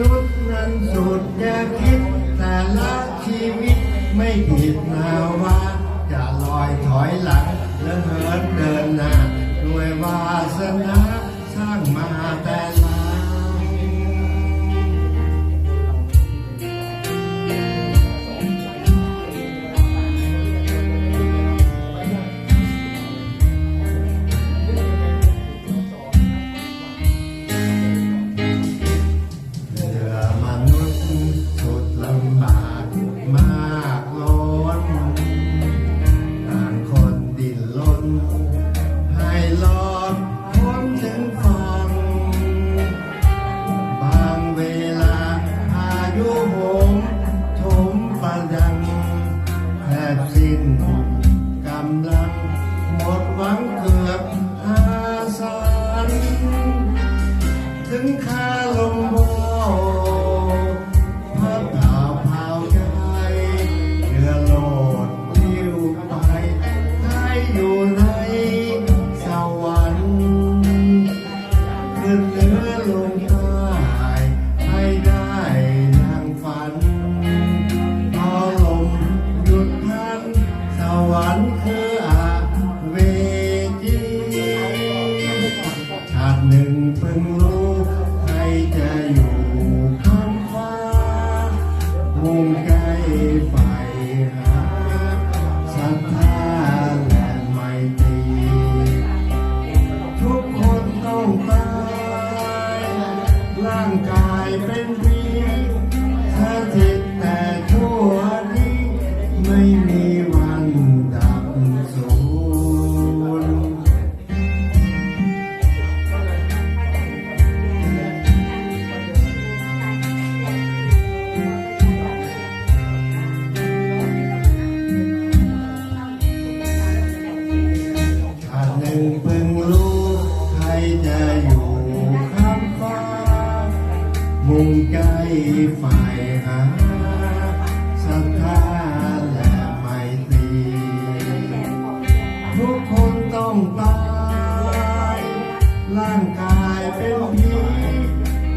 นุษย์นั้นสุดจะคิด แต่ละชีวิตไม่ผิดนาว่าจะลอยถอยหลังและเหินเดินหน้าด้วยวาสนาสร้างมาแต่ บสิ้นกำลังหมดหวังเกือบอาสารถึงข้า วรรค์คืออาเวจีชาติหนึ่งเพิ่งรู้ใครจะอยู่ข้างฟ้ามุ่งใกล้ไฟหาศรัทธาและไมตรีทุกคนต้องาติหนึ่งเพิ่งรู้ใครจะอยู่ข้ามฟ้า มุ่งใจฝ่ายหาศรัทธาและไมตรีทุกคนต้องตายร่างกายเป็นผี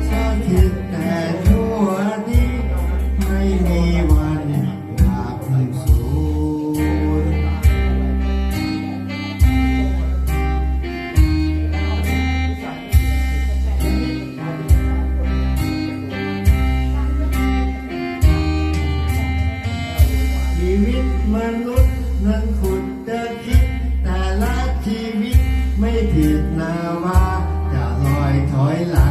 สถิตแต่ชั่วนี้ไม่มีวันดับสู นุษย์นั้นขุดเดิคิด แต่ละชีวิตไม่ผิดนาวาจะลอยถอยหลัง